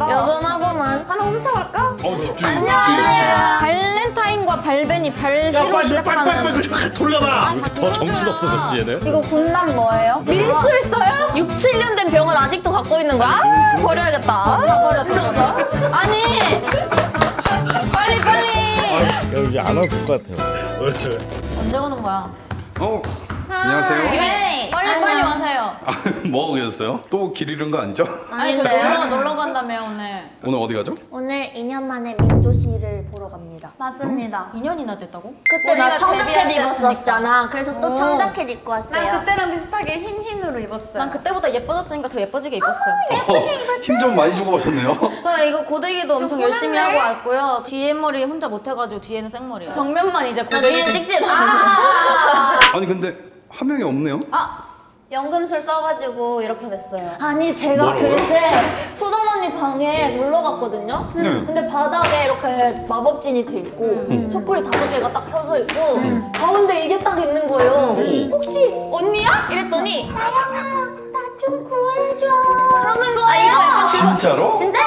여전하고만. 하나 훔쳐갈까? 어 집중 집중. 발렌타인과 발베니 야 발시로 빨리 시작하는 빨리 빨리 빨리 돌려놔. 더 정신 없어졌지 얘네. 이거 군남 뭐예요? 밀수했어요? 6, 7년 된 병을 아직도 갖고 있는 거야? 아, 버려야겠다. 다 버렸어. 아니 빨리 빨리 야 이제 안 와도 될 것 같아요. 언제 오는 거야? 어 안녕하세요. 네 와세요 아, 뭐 계셨어요? 또 길 잃은 거 아니죠? 아니 저 놀러, 놀러 간다며 오늘 오늘 어디 가죠? 오늘 2년 만에 민조 씨를 보러 갑니다. 맞습니다. 2년이나 됐다고? 그때 나 우리가 청자켓 데뷔할 입었었잖아. 그래서 또 오. 청자켓 입고 왔어요. 난 그때랑 비슷하게 흰 흰으로 입었어요. 난 그때보다 예뻐졌으니까 더 예뻐지게 입었어요 힘 좀 많이 주고 오셨네요. 저 이거 고데기도 엄청 좀 열심히. 하고 왔고요 뒤에 머리 혼자 못해가지고 뒤에는 생머리야 정면만 이제 고데기 뒤에 찍지 마. 아니 근데 한 명이 없네요. 아 연금술 써가지고 이렇게 됐어요. 아니 제가 뭐라고요? 그때 초단 언니 방에 놀러 갔거든요. 네. 근데 바닥에 이렇게 마법진이 돼 있고 촛불이 다섯 개가 딱 켜져 있고 가운데 이게 딱 있는 거예요. 혹시 언니야? 이랬더니 하영아 나 좀 구해줘 그러는 거예요. 진짜로? 진짜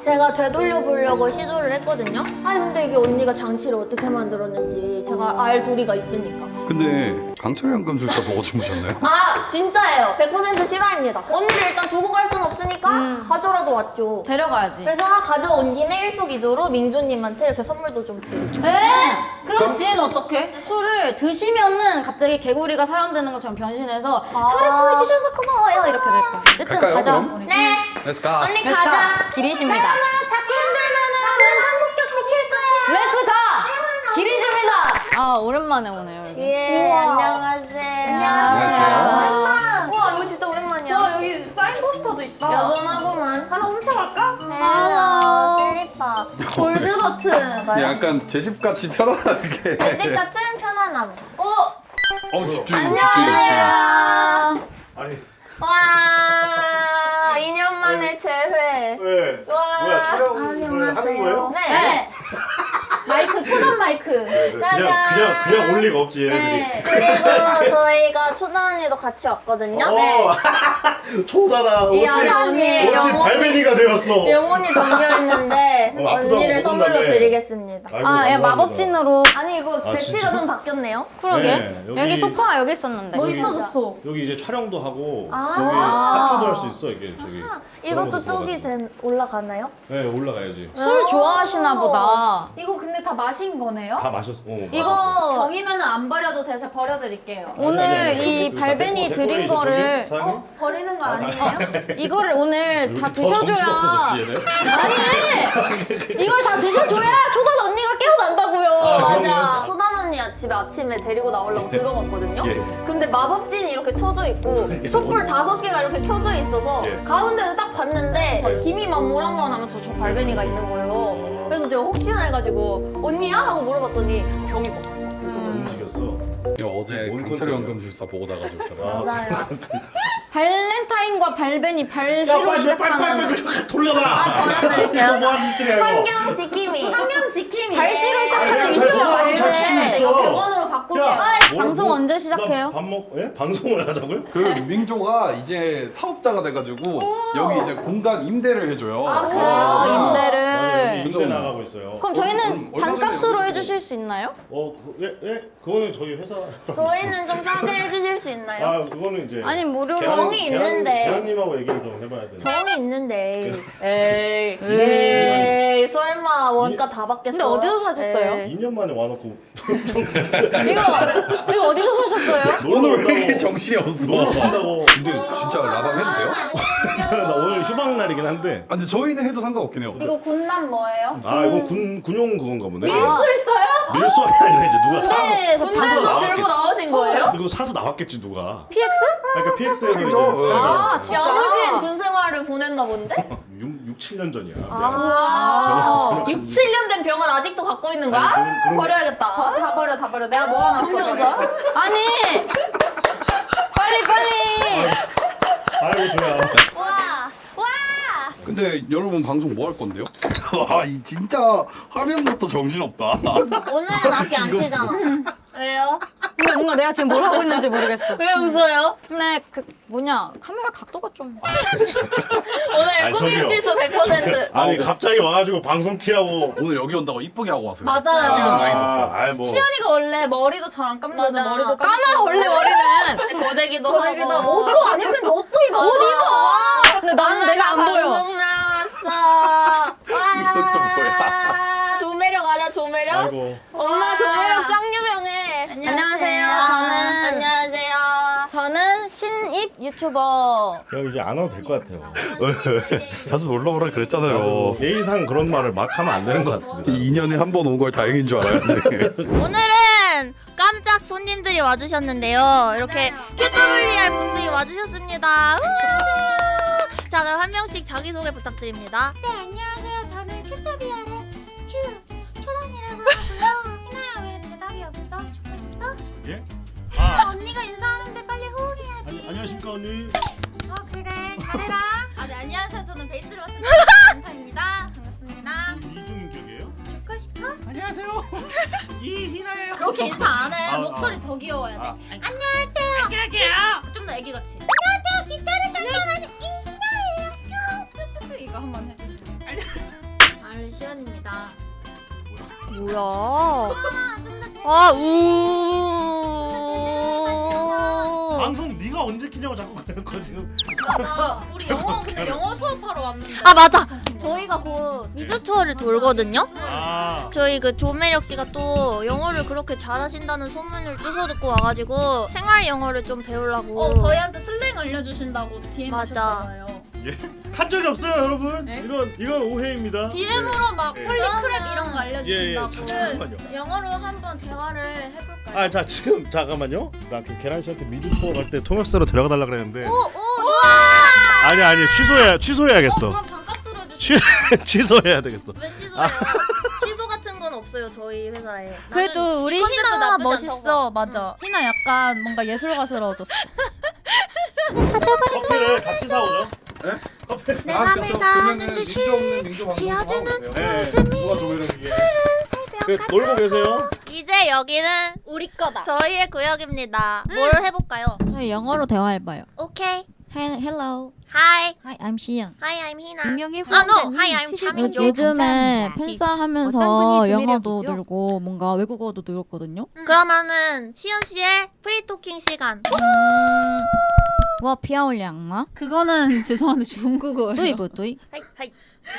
제가 되돌려 보려고 시도를 했거든요. 아니 근데 이게 언니가 장치를 어떻게 만들었는지 제가 알 도리가 있습니까? 근데 강철 연금술사 보고 주무셨나요? 아 진짜예요. 100% 실화입니다. 언니를 일단 두고 갈 순 없으니까 음. 가져라도 왔죠. 데려가야지 그래서 가져온 김에 일석이조로 민주님한테 이렇게 선물도 좀 드리고. 에? 그럼 지혜는 어떡해? 술을 드시면은 갑자기 개구리가 사람 되는 것처럼 변신해서 저를 구해주셔서 고마워요 이렇게 될 거야 어쨌든 갈까요, 가자 그럼? 우리 네, Let's go. 언니 가자. 기리십니다 자꾸 흔들면은 원상 복격시킬 거야. 렛츠 가! 기리십니다 아 오랜만에 오네요 여기 예, 우와. 안녕하세요. 안녕하세요. 오랜만. 우와, 이거 진짜 오랜만이야. 와 여기 사인 포스터도 있다. 여전하고만. 하나 훔쳐갈까? 헬로, 슬리퍼. 골드 버튼. 약간 제 집 같이 편안하게. 배집 같은 편안함. 어, 어 집중 집중 집중. 안녕하세요. 아니 와, 2년 만에 재회. 왜? 와. 뭐야 촬영을 하는 거예요? 네. 초단 네, 그냥 그냥 그냥 올 리가 없지 얘네들이. 네. 그리고 저희가 초단 언니도 같이 왔거든요. 어, 초다라 이 어찌 언니 어찌 영혼- 발베니가 되었어. 영혼이 담겨 있는데 어, 아프다고 언니를 못 선물로. 드리겠습니다. 아이고, 아, 예, 감사합니다. 마법진으로 아니 이거 아, 배치가 진짜? 좀 바뀌었네요. 그러게 네, 여기... 여기- 소파가 여기 있었는데 뭐 있어졌어? 여기 이제 촬영도 하고 아. 여기 합주도 할 수 있어 이게 저기. 이것도 들어가서 쪽이 들어가서. 된 올라가나요? 네 올라가야지. 술 좋아하시나 보다 이거 근데 다 마신 거네요? 다 마셨어. 어, 마셨어. 이거 병이면 안 버려도 돼서 버려드릴게요. 오늘 아니, 아니, 아니, 이 그- 그 발베니 데코- 드린 데코레이션 거를 저기 사장님? 어? 버리는 거 아니에요? 이거를 오늘 다 여기 더 정신 드셔줘야 얘네. 아니 이걸 다 드셔줘야 초단 언니가 깨어난다고요 아, 맞아. 거요? 초단 언니 집에 아침에 데리고 나오려고 들어갔거든요. 예. 근데 마법진이 이렇게 켜져 있고 촛불 다섯 개가 이렇게 켜져 있어서 예. 가운데를 딱 봤는데 예. 김이 막 모락모락하면서 저 발베니가 있는 거예요. 그래서 제가 혹시나 해가지고 언니야 하고 물어봤더니 병이 막 움직였어. 이거 어제 뭔 강철 컨셉이야? 연금술사 보고 자가지고 제가. 맞아요. 발렌타인과 발베니 야 발시로 빨리 빨리 시작하는 빨리 빨리 돌려놔. 버려드릴게요. 이거 뭐 하는 짓들이야 이거. 환경 지킴이. 환경 지킴이. 발시로 시작하는 잘 도망가서 잘 뭔데? 지키고 있어. 이거 100원으로 바꿀게요. 야, 뭐, 방송 뭐, 언제 나 시작해요? 밥 먹? 예? 방송을 하자고요? 그 민조가 이제 사업자가 돼가지고 여기 이제 공간 임대를 해줘요. 아, 그래요? 아, 맞아요, 여기 임대 나가고 있어요. 그럼 저희는 음, 얼마 전에 반값으로 여기 해주실 수 있나요? 어, 그, 예, 예, 그거는 저희 회사. 저희는 좀 싸게 해주실 수 있나요? 아, 그거는 이제. 아니 무료 계란- 정이 계란- 있는데. 계란님하고 얘기를 좀 해봐야 돼. 정이 있는데. 에이. 에이. 설마 원가 다 받겠어? 근데 어디서 사셨어요? 에이. 2년 만에 와놓고 이거 이거 어디서 사셨어요? 오늘 왜 이렇게 정신이 없어? 놀러 간다고. 근데 진짜 라방 해도 돼요? 나 오늘 휴방 날이긴 한데. 아, 근데 저희는 해도 상관없긴 해요. 이거 군남 뭐예요? 아, 이거 군 군용 그건가 보네. 밀수했어요? 밀수가 아니라 이제 누가 사서 군대에서 사서 군대에서 나왔겠지. 들고 나오신 거예요? 이거 사서 나왔겠지 누가. PX? 그러니까 PX에서 이제 아, 야무진 군 생활을 보냈나 본데? 6, 6, 7년 전이야. 아. 저는- 6, 7년 된 병을 아직도 갖고 있는 거야? 버려야겠다. 다, 다 버려 다 버려. 내가 모아놨어. 정신없어? 아니 빨리 빨리 아이고 두야. 근데 여러분 방송 뭐 할 건데요? 와, 이 진짜 화면부터 정신 없다. 오늘은 악기 안 치잖아. 왜요? 근데 뭔가 내가 지금 뭘 하고 있는지 모르겠어. 왜 웃어요? 근데 그 뭐냐 카메라 각도가 좀. 오늘 아니, 꾸민 저기요. 지수 100%. 아니 갑자기 와가지고 방송 키라고. 오늘 여기 온다고 이쁘게 하고 왔어요. 맞아요. 신경 많이 썼어. 아, 뭐. 시연이가 원래 머리도 잘 안 감는데 맞아. 머리도 까마 원래 머리는. 고데기도 하고. 옷도 안 입는데 옷도 입어. 옷 입어. 근데 나는 내가 안 보여. 방송 나왔어. 이것도 뭐야? 조매력 알아 조매력? 아이고. 엄마 조매력 짱 유명해. 유튜버. 형 이제 안 와도 될 것 같아요. 자주 놀러 오라 그랬잖아요. 예의상 그런 말을 막 하면 안 되는 것 같습니다. 2년에 한 번 온 걸 다행인 줄 알았는데. 오늘은 깜짝 손님들이 와주셨는데요. 이렇게 QWR 분들이 와주셨습니다. 우와. 자 그럼 한 명씩 자기소개 부탁드립니다. 네 안녕하세요. 저는 큐터비아의 큐 초단이라고 하고요. 희나야 왜 대답이 없어? 죽고 싶어? 예? 아, 언니가 인사하는데 빨리 호응해야지. 안녕하십니까 언니. 어 그래 잘해라. 아, 네, 안녕하세요. 저는 베이스를 맡은 안타입니다. 반갑습니다. 이중인격이에요? 죽고 싶어? 안녕하세요. 이희나예요. 그렇게 인사 안 해. 아, 아. 목소리 더 귀여워야 돼. 아. 안녕하세요. 안녕하세요. 좀 더 애기 같이. 안녕하세요. 기타를 dan다는 인사예요. 이거 한번 해주세요. 알리 시연입니다. 뭐야? 좀더 재밌게. 아 우. 언제 키냐고 자꾸 그러는 거 지금. 맞아. 우리 영어 근데 영어 수업하러 왔는데. 아 맞아. 저희가 곧 미주 투어를 돌거든요. 아. 저희 그 조매력 씨가 또 영어를 그렇게 잘하신다는 소문을 주워 듣고 와가지고 생활 영어를 좀 배우려고. 어 저희한테 슬랭 알려주신다고 DM 맞아. 하셨잖아요. 한 적이 없어요 여러분. 이건 이건 오해입니다. DM으로 막 네. 폴리크랩 이런 거 예, 예. 알려주신다고. 자, 잠깐만요. 영어로 한번 대화를 해볼까요? 아, 자 지금 잠깐만요. 나그 계란 씨한테 미주 투어 갈 때 통역사로 데려가 달라 그랬는데. 오, 오, 좋아. 아니 아니 취소해 취소해야겠어. 그럼 반값으로 해주시. 취 취소해야 되겠어. 왜 취소해요? 취소 같은 건 없어요 저희 회사에. 나는 그래도 우리 컨셉도 희나 나쁘지 멋있어 않다고. 맞아 희나 약간 뭔가 예술가스러워졌어 커피를 같이 사오죠. 네? 커피. 내 아, 맘을 그쵸. 가는 그러면은 듯이. 네. 웃음이 이게. 새벽 그 놀고 계세요. 이제 여기는 우리 거다. 저희의 구역입니다. 뭘 해볼까요? 저희 영어로 대화해봐요 오케이. He- Hello Hi. Hi I'm 시연 Hi, I'm Hina. 분명히 아, no. Hi, I'm. 요즘에 어떤 팬싸하면서 분이 영어도 조매력이죠? 늘고 뭔가 외국어도 늘었거든요 그러면은 시연 씨의 프리토킹 시간. 음... 와 피아올리 악마? 그거는 죄송한데 중국어예요. 뚜이? 하이, 하이.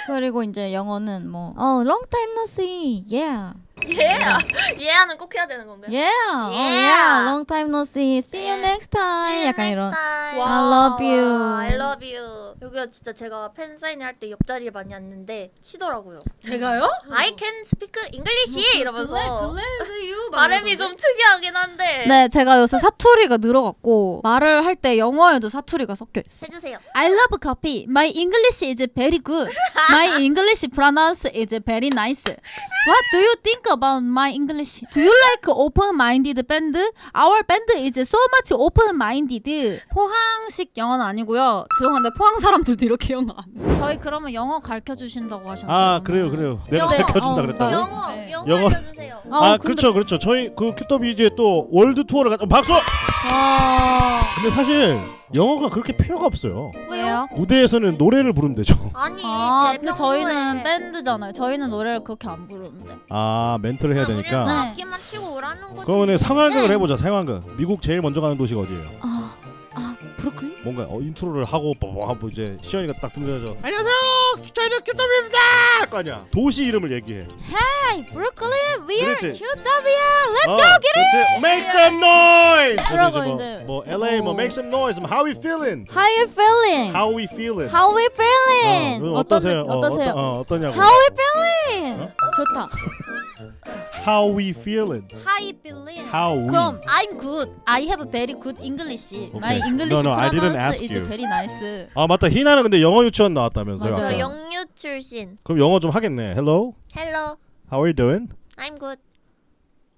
그리고 이제 영어는 뭐 어, long time no see yeah Yeah. 예하는 꼭 해야 되는 건가요? yeah oh, Yeah. yeah long time no see see you Yeah. next time See you 약간 next 이런 time. I love you. 와, I love you. 여기가 진짜 제가 팬 사인회 할 때 옆자리에 많이 앉는데 치더라고요. 제가요? I can speak English 이러면서 글래드 유 발음이 좀 특이하긴 한데 네 제가 요새 사투리가 늘어갔고 말을 할 때 영어에도 사투리가 섞여 있어 해주세요. I love coffee. My English is very good. My English pronounce is very nice. What do you think about my English? Do you like open-minded band? Our band is so much open-minded. 포항식 영어는 아니고요. 죄송한데 포항 사람들도 이렇게 영어 안 해. 저희 그러면 영어 가르쳐 주신다고 하셨나요? 아 그래요 그래요. 내가 영어. 가르쳐준다 어, 그랬다고. 영어, 네. 영어, 영어. 알려주세요. 아, 그렇죠 그렇죠. 저희 그 큐더비 이제 또 월드 투어를 가. 어, 박수. 아, 근데 사실 영어가 그렇게 필요가 없어요. 왜요? 무대에서는 노래를 부르면 되죠. 아니, 아, 근데 저희는 밴드잖아요. 저희는 노래를 그렇게 안 부르는데. 아 멘트를 해야 우리는 되니까. 뭐 네. 악기만 치고 오라는 거지. 그러면 상황극을 해보자 상황극. 미국 제일 먼저 가는 도시가 어디예요? 아, 아? 뭔가 어, 인트로를 하고 뭐 하고 이제 시연이가 딱 들면서 안녕하세요 저희는 큐더비입니다 할거 아니야 도시 이름을 얘기해 Hi, Brooklyn. We are 그렇지. QWR. Let's 어, go get it. 그렇지 make some noise 그러고 그래서 이제 이제 뭐, 뭐 LA 뭐 어. make some noise how we feeling How you feeling? how we feeling How we feeling? 어, 어떠세요 어떤, 어떠세요? 어, 어, 어떠냐고 How we feeling? 좋다. how we feeling How you feeling? how we 그럼 I'm good. I have very good English. My Okay. English No, no, I didn't pronounce ask is you. very nice. 아 맞다 희나는 근데 영어 유치원 나왔다면서요 맞아요. 저 아까. 영유 출신. 그럼 영어 좀 하겠네 hello Hello, how are you doing I'm good.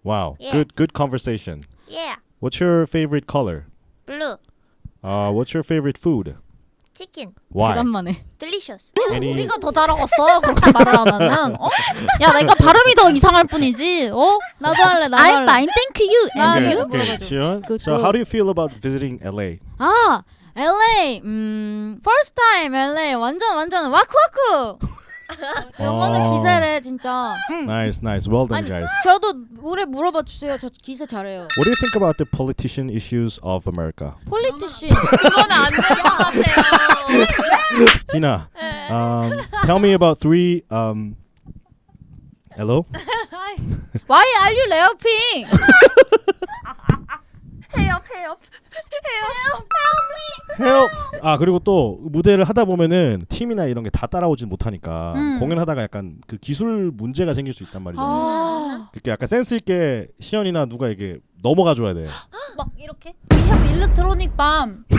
wow Yeah. good good conversation Yeah, what's your favorite color blue, uh what's your favorite food 치킨 Why? 대단만해. 딜리셔스 Any 우리가 더 잘하겠어 그렇게 말을 하면은 어? 야 내가 발음이 더 이상할 뿐이지 어? 나도 할래. 나도 I'm 할래. fine thank you and you? okay. Good, so how do you feel about visiting LA? 아, LA. 음, first time LA. 완전 완전 와쿠와쿠. 영어는 어. 기세래 진짜. Nice, nice. Well done, 아니, guys. 저도 오래 물어봐 주세요. 저 기세 잘해요. What do you think about the politician issues of America? 폴리티시. 그건 안될것 같아요. Hina, um, tell me about three. Um, hello. Why are you laughing? 해협 해협. Help. 아 그리고 또 무대를 하다 보면은 팀이나 이런 게 다 따라오진 못하니까 음. 공연하다가 약간 그 기술 문제가 생길 수 있단 말이죠. 아, 그렇게 약간 센스 있게 시연이나 누가 이게 넘어가 줘야 돼. 막 이렇게. we have electronic bomb.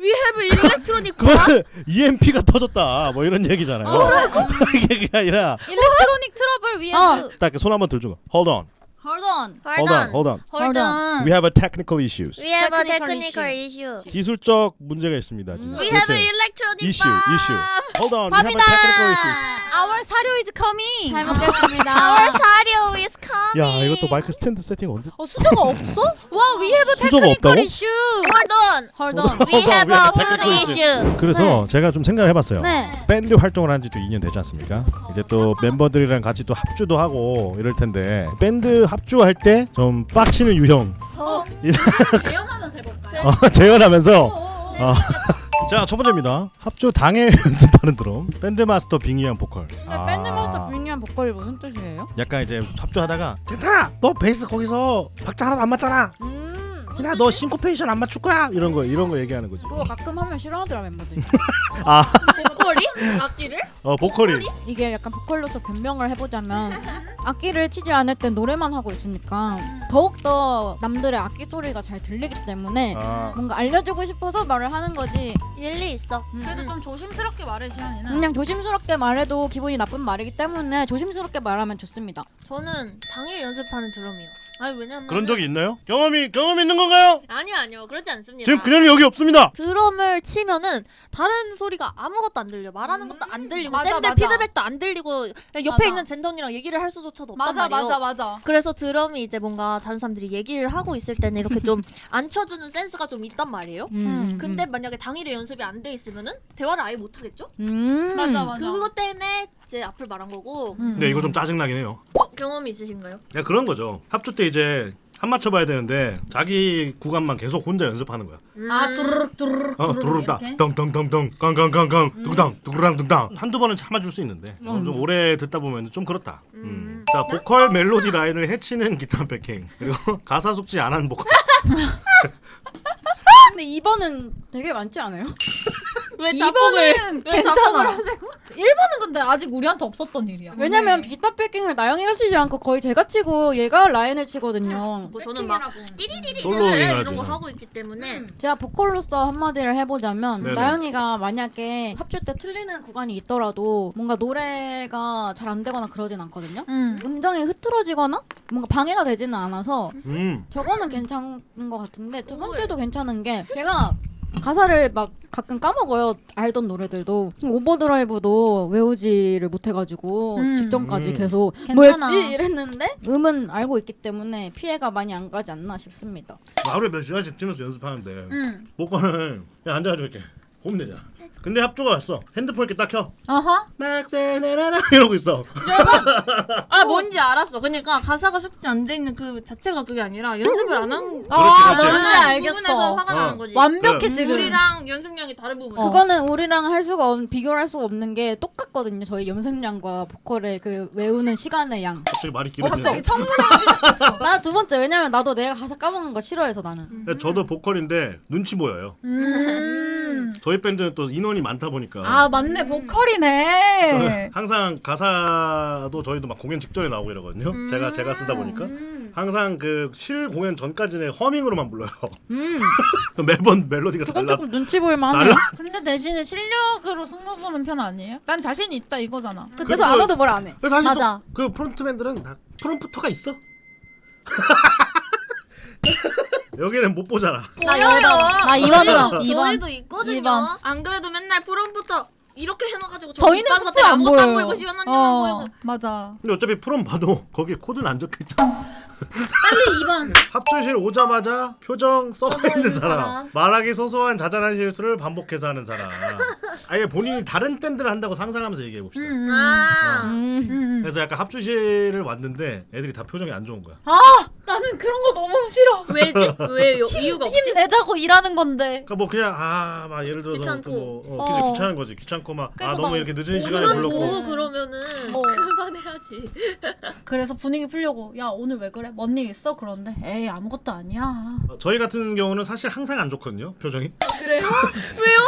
We have electronic 그거는 EMP가 터졌다. 뭐 이런 얘기잖아요. 이게 그게 아니라 electronic trouble we have. 딱손 한번 들죠. Hold on. Hold on. Hold on. Hold on. Hold on. We have a technical issues. We have a Technical technical issue 기술적 문제가 있습니다. 지금. We have 그렇지. electronic issue, bomb. issue. Hold on. We have a technical issues. Our 사료 is coming. 잘 먹겠습니다. Our 사료 is coming 야, 이것도 마이크 스탠드 세팅 언제? 어, 수저가 없어? 와, we have a 수저가 technical 없다고? issue. Hold on Hold on. We have we a have a food technical issue 그래서 제가 좀 생각을 해봤어요. 네. 밴드 활동을 한 지도 2년 되지 않습니까? 이제 또 멤버들이랑 같이 또 합주도 하고 이럴 텐데 밴드 합주할 때 좀 빡치는 유형. 대형하면서 해볼까요? 어, 재현하면서. 어. 자, 첫 번째입니다. 합주 당일 연습하는 드럼. 밴드 마스터 빙의한 보컬. 아. 밴드 몬스터 빙의한 보컬이 무슨 뜻이에요? 약간 이제 합주하다가 젠타, 너 베이스 거기서 박자 하나도 안 맞잖아. 음. 희나 너 싱코페이션 안 맞출 거야. 이런 거 이런 거 얘기하는 거지. 그거 가끔 하면 싫어하더라 멤버들. 아, 보컬이 악기를? 어 보컬이. 이게 약간 보컬로서 변명을 해보자면 악기를 치지 않을 땐 노래만 하고 있으니까 더욱더 남들의 악기 소리가 잘 들리기 때문에 아, 뭔가 알려주고 싶어서 말을 하는 거지 일리 있어 그래도 좀 조심스럽게 말해 시안이는. 그냥 조심스럽게 말해도 기분이 나쁜 말이기 때문에 조심스럽게 말하면 좋습니다 저는 당일 연습하는 드럼이요. 아니 왜냐면 그런 적이 있나요? 경험이 경험 있는 건가요? 아니요 아니요 그렇지 않습니다. 지금 그녀는 여기 없습니다. 드럼을 치면은 다른 소리가 아무것도 안 들려 말하는 것도 안 들리고 맞아, 샌들 맞아. 피드백도 안 들리고 그냥 옆에 맞아. 있는 젠던이랑 얘기를 할 수조차도 없단 맞아 말이에요. 맞아 맞아. 그래서 드럼이 이제 뭔가 다른 사람들이 얘기를 하고 있을 때는 이렇게 좀 안 쳐주는 센스가 좀 있단 말이에요. 음, 근데 만약에 당일에 연습이 안 돼 있으면은 대화를 아예 못 하겠죠? 음. 맞아 맞아. 그것 때문에 제 앞을 말한 거고 음. 네 이거 좀 짜증 나긴 해요. 어, 경험이 있으신가요? 야 그런 거죠. 합주 때 이제 한 맞춰봐야 되는데 자기 구간만 계속 혼자 연습하는 거야. 아 뚜루룩 뚜루룩 어 두루룩다 이렇게? 덩덩덩덩 깡깡깡깡 둥당 두루랑 둥당 한두 번은 참아줄 수 있는데 어, 좀 오래 듣다 보면 좀 그렇다. 음. 자 보컬 멜로디 라인을 해치는 기타 백킹 그리고 가사 숙지 안 한 보컬. 근데 2번은 되게 많지 않아요? 왜 이번은 왜 괜찮아. 자폭을 하세요? 1번은 근데 아직 우리한테 없었던 일이야. 왜냐면 기타 백킹을 나영이가 치지 않고 거의 제가 치고 얘가 라인을 치거든요 뭐 저는 막 띠리리리 솔로잉 이런. 거 하고 있기 때문에 제가 보컬로서 한마디를 해보자면 네네. 나영이가 만약에 합주 때 틀리는 구간이 있더라도 뭔가 노래가 잘 안 되거나 그러진 않거든요. 음. 음정이 흐트러지거나 뭔가 방해가 되지는 않아서 음. 저거는 괜찮은 것 같은데 두 번째도 괜찮은 게 제가 가사를 막 가끔 까먹어요 알던 노래들도 오버드라이브도 외우지를 못해가지고 음. 직전까지 음. 계속 괜찮아. 뭐였지 이랬는데 음은 알고 있기 때문에 피해가 많이 안 가지 않나 싶습니다. 하루에 몇 시간씩 치면서 연습하는데 음. 보컬은 그냥 앉아가지고 이렇게 고민되잖아. 근데 합주가 왔어. 핸드폰 이렇게 딱 켜. 어허. 막세네라라 이러고 있어. 아 뭔지 알았어. 그러니까 가사가 숙지 안 돼 있는 그 자체가 그게 아니라 연습을 안 한 아 그렇지. 뭔지 알겠어. 부분에서 화가 어. 나는 거지. 완벽해 네. 지금. 우리랑 연습량이 다른 부분. 그거는 우리랑 할 수가 없, 비교를 할 수가 없는 게 똑같거든요. 저희 연습량과 보컬의 그 외우는 시간의 양. 갑자기 말이 길어지네. 갑자기 청문회 시작했어. 나두 번째 왜냐면 나도 내가 가사 까먹는 거 싫어해서 나는. 근데 저도 보컬인데 눈치 보여요. 음. 저희 밴드는 또 인원 이 많다 보니까 아 맞네 보컬이네. 항상 가사도 저희도 막 공연 직전에 나오고 이러거든요. 제가 제가 쓰다 보니까 항상 그 실 공연 전까지는 허밍으로만 불러요. 음, 매번 멜로디가 그건 달라. 조금 눈치 보일 만해요. 달라. 근데 대신에 실력으로 승부 보는 편 아니에요? 난 자신이 있다 이거잖아. 그래서 아무도 뭘 안 해. 그래서 사실 맞아. 또그 프론트 밴들은 다 프롬프터가 있어. 여기는 못 보잖아. 나 이번 나 이번으로 이번 저희도 있거든요. 이번. 안 그래도 맨날 프롬부터 이렇게 해놔가지고 저희는 안 아무것도 안 보여요. 보이고 시원 언니만 어, 보이고. 맞아. 근데 어차피 프롬 봐도 거기에 코드는 안 적혀 있잖아. 빨리 이번. 합주실 오자마자 표정 썩어 있는 사람. 사람. 말하기 소소한 자잘한 실수를 반복해서 하는 사람. 아예 본인이 다른 밴드를 한다고 상상하면서 얘기해 봅시다. 아. 음. 그래서 약간 합주실을 왔는데 애들이 다 표정이 안 좋은 거야. 아 나는 그런 거 너무 싫어. 왜지? 왜 요? 이유가 없이? 힘내자고 일하는 건데. 그러니까 뭐 그냥 아 막 예를 들어서 귀찮고. 뭐 어, 어. 귀- 귀찮은 거지. 귀찮고 막 아 그래서 너무 막 이렇게 늦은 시간에 불렀고. 둬 그러면은 어. 그만해야지. 그래서 분위기 풀려고 야 오늘 왜 그래? 뭔 일 있어? 그런데 에이 아무것도 아니야. 어, 저희 같은 경우는 사실 항상 안 좋거든요. 표정이. 그래요? 왜요?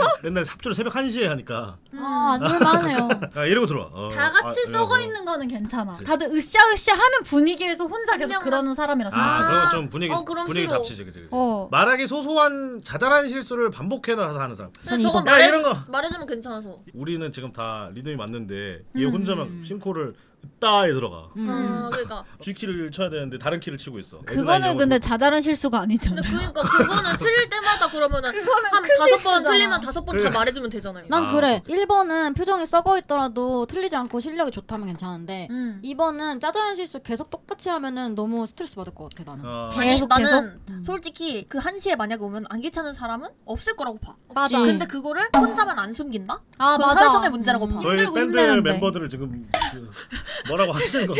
어째서? 맨날 합주를 새벽 1시에 하니까 아, 안놀만해요. 아, 이러고 들어와. 어, 다 같이 아, 썩어 이러고. 있는 거는 괜찮아. 그치. 다들 으쌰으쌰 하는 분위기에서 혼자 계속 그냥 그러는 사람이라서. 아, 그건 좀 분위기 어, 그럼 분위기 싫어. 잡치지, 그지? 그지? 어. 말하기 소소한 자잘한 실수를 반복해서 하는 사람. 근데 저건 야, 말해, 이런 거. 말해주면 괜찮아서. 우리는 지금 다 리듬이 맞는데 음. 얘 혼자만 싱코를 으 따에 들어가. 음. 아, 그러니까. G 키를 쳐야 되는데 다른 키를 치고 있어. 애들 그거는 근데. 자잘한 실수가 근데 아니잖아요. 그러니까 그거는 틀릴 때마다 그러면은 그거는 한 큰 다섯 번 실수잖아. 틀리면 다섯 번 다 그래. 말해주면 되잖아요. 난 아, 그래. 1번은 표정이 썩어 있더라도 틀리지 않고 실력이 좋다면 괜찮은데 음. 2번은 짜잘한 실수 계속 똑같이 하면은 너무 스트레스 받을 것 같아 나는. 어. 아니 계속, 나는? 음. 솔직히 그 한시에 만약에 오면 안 귀찮은 사람은 없을 거라고 봐. 맞아. 근데 그거를 혼자만 안 숨긴다? 아 그건 맞아. 사회성의 문제라고 봐. 음. 저희 힘들고 밴드 힘내는데. 멤버들을 지금 그 뭐라고 하시는 거?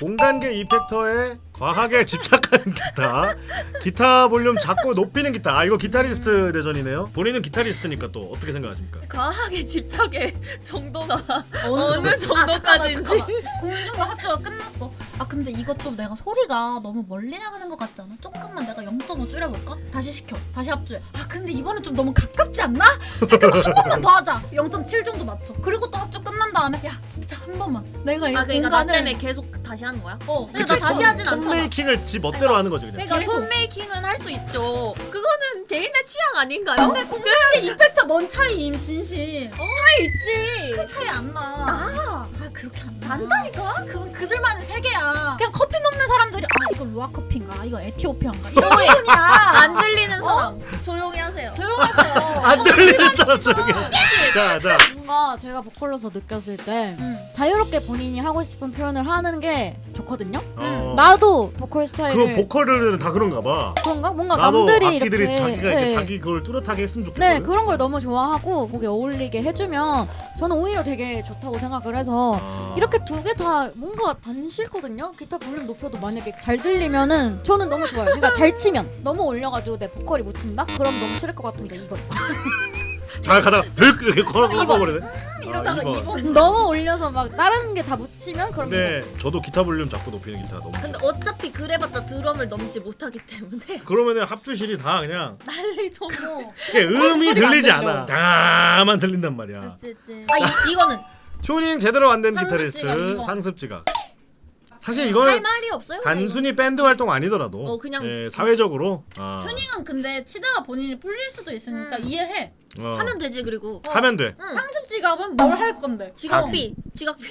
공간계 이펙터에 과하게 집착하는 기타, 기타 볼륨 작고 높이는 기타. 아 이거 기타리스트 대전이네요. 본인은 기타리스트니까 또 어떻게 생각하십니까? 과하게 집착의 정도가 어느, 어느 정도? 아, 정도까지인지. 공중과 합주가 끝났어. 아 근데 이거 좀 내가 소리가 너무 멀리 나가는 것 같지 않아? 조금만 내가 0.5 줄여볼까? 다시 시켜. 다시 합주해. 아 근데 이번엔 좀 너무 가깝지 않나? 잠깐만 한 번만 더 하자. 0.7 정도 맞춰. 그리고 또 합주 끝난 다음에 야 진짜 한 번만. 내가 이 아 그러니까 나 공간을 때문에 계속 다시 하는 거야? 어. 근데 나 다시 하진 않잖아. 톤메이킹을 지 멋대로 하는 거지 그냥. 그러니까 계속. 톤 메이킹은 할 수 있죠. 그거는 개인의 취향 아닌가요? 근데 공간의 이펙트 뭔 차이임 진심. 어? 차이 있지. 큰 차이 안 나. 나. 아 그렇게 안 나. 난다니까? 그건 그들만의 세계야. 그냥 커피 먹는 사람들이 아 이거 루아 커피인가? 이거 에티오피아인가? 이런 조용히. 안 들리는 사람 조용히 하세요. 조용하세요. 안 들리는 사람 속에. 자, 자. 뭔가 제가 보컬로서 느꼈을 때 음. 자유롭게 본인이 하고 싶은 표현을 하는 게 좋거든요. 어. 나도 보컬 스타일을 그 보컬들은 다 그런가 봐. 그런가? 뭔가 나도 남들이 악기들이 이렇게 자기가 이렇게 네. 자기 그걸 뚜렷하게 했으면 좋겠거든. 네 그런 걸 너무 좋아하고 거기에 어울리게 해주면 저는 오히려 되게 좋다고 생각을 해서 아. 이렇게 두 개 다 뭔가 안 싫거든요. 기타 볼륨 높여도 만약에 잘 들리면은 저는 너무 좋아요. 그러니까 잘 치면 너무 올려가지고 내 보컬이 묻힌다? 그럼 너무 싫을 것 같은데 이거 잘 가다가 흑 이렇게 걸어 이번. 버리네. 이러다가 이번. 이번. 너무 올려서 막 다른 게 다 묻히면 그럼 근데 저도 기타 볼륨 잡고 높이는 기타 너무. 근데 좋아. 어차피 그래봤자 드럼을 넘지 못하기 때문에 그러면은 합주실이 다 그냥 난리도 이게 음이 소리가 안 들리지 들려. 않아. 다만 들린단 말이야. 어쨌든 아 이, 이거는 튜닝 제대로 안 된 상습지각 기타리스트 이거. 상습지각. 사실 할 이거는 말이 없어요. 단순히 밴드 활동 아니더라도 어, 그냥- 예, 사회적으로 아, 튜닝은 근데 치다가 본인이 풀릴 수도 있으니까 음. 이해해. 어, 하면 되지 그리고 하면 돼. 응. 상습 지갑은 뭘 할 건데? 지각비 지각비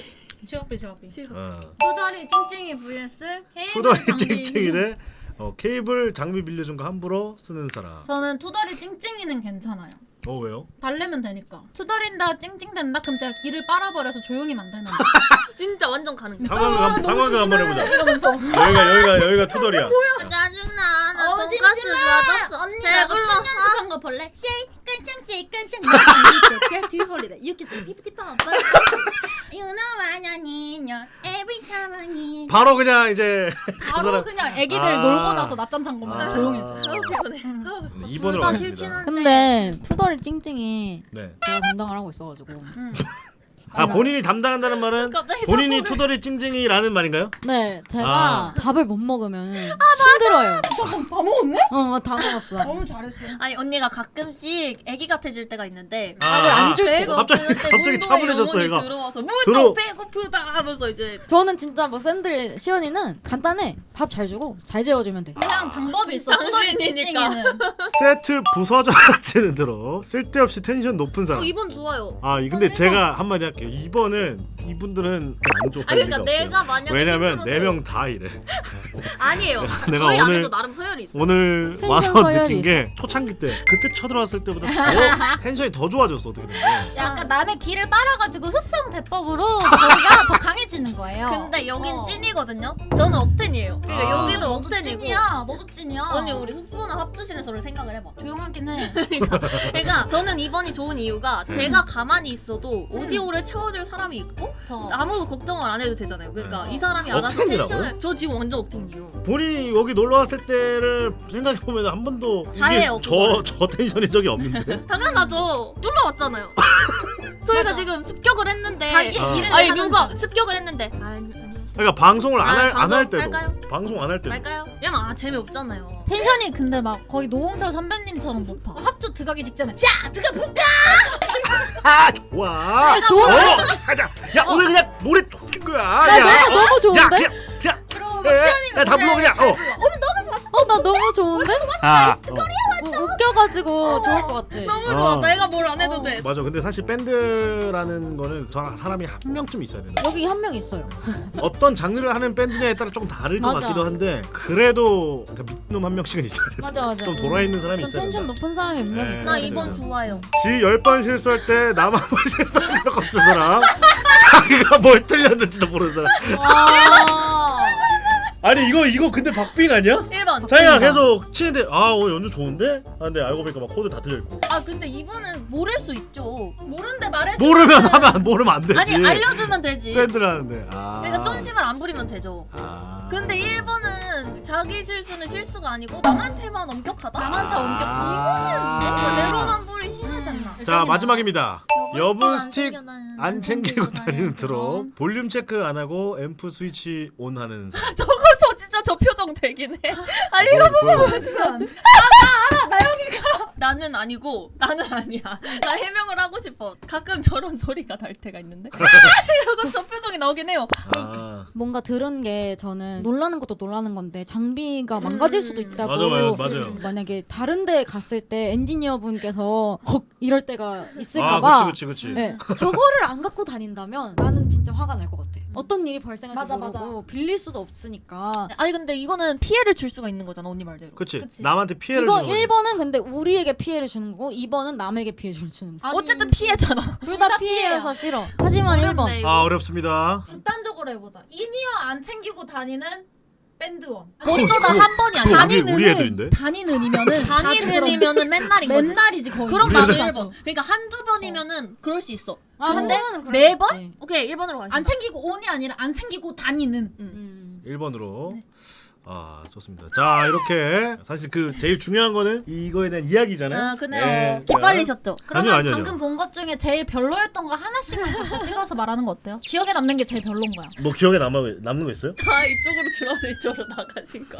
지갑비 지갑비. 지각. 어. 투다리 찡찡이 vs 케이블 투덜이 장비. 찡찡이네. 어, 케이블 장비 빌려준 거 함부로 쓰는 사람. 저는 투다리 찡찡이는 괜찮아요. 어 왜요? 달래면 되니까. 투다린다 찡찡댄다 그럼 제가 길을 빨아버려서 조용히 만들면 돼. 진짜 완전 가능. 상황극 한- 상황극 한번 해보자. 이러면서 여기가 여기가 여기가 투덜이야. 짜증나. 나 어, 돈가스! 맛없어. 언니 나가 배불러. 춤 아, 연습한 거 볼래? 쉐이 깐샹 쉐이 깐샹 나가 제가 뒤홀리다 유키스 피프티파 오빠 You know I need you every time I need 바로 그냥 이제 그 바로 사람 그냥 애기들 아. 놀고 나서 낮잠 잔 것만 아. 조용해져 아우 피곤해. 2번으로 둘다 싫긴 가겠습니다. 한데. 근데 투덜이 찡찡이 네. 제가 담당을 하고 있어가지고 아 본인이 담당한다는 말은 갑자기 본인이 투덜이 찡찡이라는 말인가요? 네 제가 아. 밥을 못 먹으면 힘들어요. 잠깐 다 먹었네? 어 다 먹었어. 너무 잘했어 아니 언니가 가끔씩 애기 같아질 때가 있는데 밥을 안줄 아, 갑자기 때 갑자기 문도에 차분해졌어 얘가. 들어와서 들어- 문도 배고프다 하면서 이제 저는 진짜 뭐 쌤들 시연이는 간단해. 밥 잘 주고 잘 재워주면 돼. 그냥 방법이 있어 당신이니까. 찡찡이는 세트 부서져라치는 들어 쓸데없이 텐션 높은 어 사람. 이번 좋아요. 아 이- 근데 제가 한마디 할게요. 2번은 이분들은 안아 그러니까 리가 내가 없어요. 만약에 왜냐면 네 명 다 이래. 아니에요. 내가 저희 오늘- 안에도 나름 서열이 있어. 오늘 텐션 와서 서열이 느낀 게 초창기 때 그때 쳐들어왔을 때보다 더 텐션이 더 좋아졌어 어떻게 된 거야. 약간 남의 길을 빨아가지고 흡성 대법으로 저희가 더 강해지는 거예요. 근데 여긴 어. 찐이거든요. 저는 업텐이에요. 그러니까 아. 여기도 너도 업텐이고. 찐이야. 너도 찐이야. 언니 우리 숙소나 합주실에서를 생각을 해봐. 조용하긴 해. 그러니까 저는 이번이 좋은 이유가 네. 제가 가만히 있어도 오디오를 채워줄 사람이 있고 저 아무 걱정을 안 해도 되잖아요. 그러니까 네. 이 사람이 알아서 억텐이라고요? 텐션을 저 지금 완전 억텐이요. 본인이 여기 놀러 왔을 때를 생각해 보면 한 번도 이게 잘해요, 그거를. 저저 텐션인 적이 없는데. 당연하죠. 놀러 왔잖아요. 저희가 지금 습격을 했는데 자기 어. 일을 아니 하는 누가 중. 습격을 했는데 아니. 그러니까 방송을 안 아, 할안 할 방송 때도 할까요? 방송 안 할 때도 말까요? 왜냐면 아 재미없잖아요. 텐션이 근데 막 거의 노홍철 선배님처럼 높아. 합주 들어가기 직전에 자 들어가 볼까? 아 좋아. 좋아. 어, 가자. 야 오늘 그냥 노래 좋은 거야. 나 야, 노래 어, 너무 좋은데? 야 그냥 자. 야, 다 불러 그냥. 어. 어 나 너무 좋은데? 아, 뭐 웃겨가지고 좋을 것 같아. 너무 어. 좋아. 내가 뭘 안 해도 어. 돼. 맞아. 근데 사실 밴드라는 거는 저 사람이 한 명쯤 있어야 된다. 여기 한 명 있어요. 어떤 장르를 하는 밴드냐에 따라 조금 다를 것 맞아. 같기도 한데 그래도 그러니까 미친놈 한 명씩은 있어야 돼. 맞아 맞아. 좀 돌아 있는 사람이 좀 있어야 텐션 된다. 높은 사람이 몇 명 네. 있어요. 나. 이번 좋아요. 지 10번 실수할 때남한번 실수하는 것 같은 사람 자기가 뭘 틀렸는지도 모르는 사람 와. 아니 이거 이거 근데 박빙 아니야? 1번. 자기가 계속 치는데 아 오늘 연주 좋은데? 아 근데 알고 보니까 막 코드 다 틀려 있고 아 근데 이분은 모를 수 있죠. 모르는데 말해. 모르면 하면 안 모르면 안 되지 아니 알려주면 되지. 밴드라는데 아 그러니까 쫀심을 안 부리면 되죠. 아. 근데 1번은 자기 실수는 실수가 아니고 남한테만 엄격하다. 남한테 엄격하다. 아. 너무 내로만 부리 심하잖아. 자 마지막입니다 여분 안 스틱 안 챙기고 다니는 드롭 볼륨 체크 안 하고 앰프 스위치 온 하는 사람 저 표정 되긴 해. 아니 이거 보면 보여주면 안 돼. 아, 나 알아. 나영이가. 나는 아니고 나는 아니야. 나 해명을 하고 싶어. 가끔 저런 소리가 날 때가 있는데. 이러고 저 표정이 나오긴 해요. 아 뭔가 들은 게 저는 놀라는 것도 놀라는 건데 장비가 망가질 수도 있다고 맞아, 맞아, 맞아요. 만약에 다른 데 갔을 때 엔지니어 분께서 헉 이럴 때가 아 있을까봐 그치 그치 그치 네, 저거를 안 갖고 다닌다면 나는 진짜 화가 날 것 같아. 어떤 일이 발생할지 맞아, 모르고 빌릴 수도 없으니까. 아니 근데 이거는 피해를 줄 수가 있는 거잖아 언니 말대로. 그치 그치. 남한테 피해를 이거 주는 거지. 1번은 근데 우리에게 피해를 주는 거고 2번은 남에게 피해를 주는 거. 아니, 어쨌든 피해잖아. 둘다다 피해서 싫어. 하지만 1번. 어렵네, 이거. 아 어렵습니다 극단적으로 해보자. 인이어 안 챙기고 다니는 밴드원. 어쩌다 한 번이 아니야. 우리- 우리 애들인데? 단위는이면은 단위는이면은 맨날인 거지. 맨날이지 거의. 그럼 나도 그래서 1번. 그러니까 한두 번이면은 그럴 수 있어. 아, 근데 한번은 그럴 수 매번? 있지. 오케이 1번으로 가시죠. 안 챙기고 온이 아니라 안 챙기고 다니는. 음. 1번으로 아 좋습니다 자 이렇게 사실 그 제일 중요한 거는 이거에 대한 이야기잖아요 아 그쵸. 네, 기빨리셨죠. 그러면 아니요, 아니요, 방금. 본 것 중에 제일 별로였던 거 하나씩만 각자 찍어서 말하는 거 어때요? 기억에 남는 게 제일 별로인 거야. 뭐 기억에 남아, 남는 거 있어요? 다 이쪽으로 들어서 이쪽으로 나가신 거.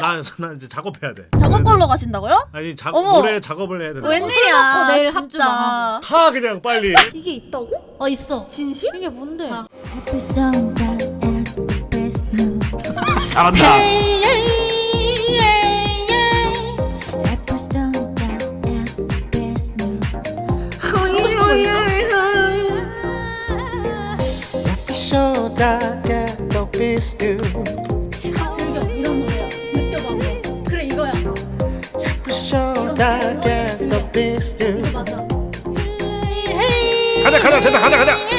나, 나 이제 작업해야 돼 작업 걸로 가신다고요? 아니 작 어머. 노래 작업을 해야 되는데 웬일이야? 먹고 내일 진짜. 합주 망하고. 타 그냥 빨리 이게 있다고? 어 있어. 진심? 이게 뭔데? 자. 잘한다 즐겨 이런 노래야. 느껴봐. 그래 이거야. 이거 맞아. 가자 가자 젠다 가자 가자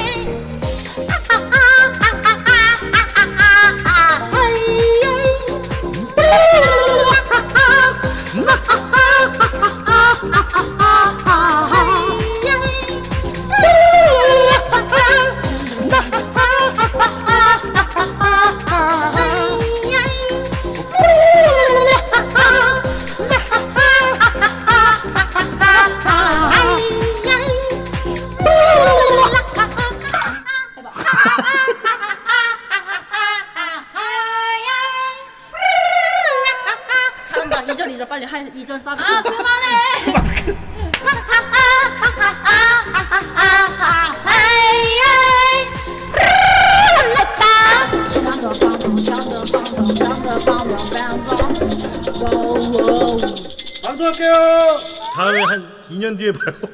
방